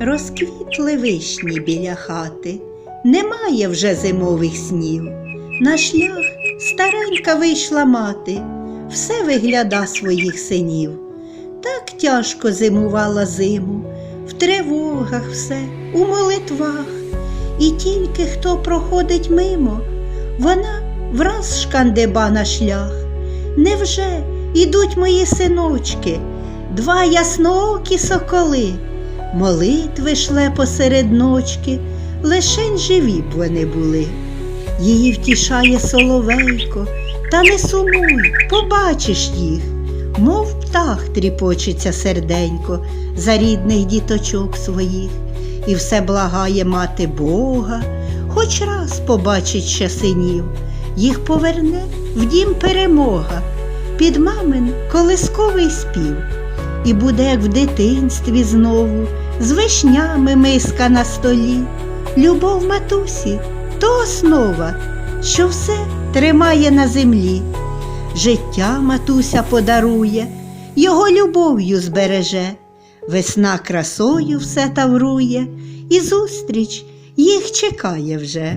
Розквітли вишні біля хати, немає вже зимових снів. На шлях старенька вийшла мати, все вигляда своїх синів. Так тяжко зимувала зиму, в тривогах все, у молитвах. І тільки хто проходить мимо, вона враз шкандеба на шлях. Невже ідуть мої синочки, два ясноокі соколи, молитви шле посеред ночки, лишень живі б вони були. Її втішає соловейко, та не сумуй, побачиш їх, мов птах тріпочеться серденько за рідних діточок своїх, і все благає мати Бога, хоч раз побачить ще синів, їх поверне в дім перемога, під мамин колисковий спів, і буде, як в дитинстві знову, з вишнями миска на столі. Любов матусі то основа, що все тримає на землі. Життя матуся подарує, його любов'ю збереже, весна красою все таврує, і зустріч їх чекає вже.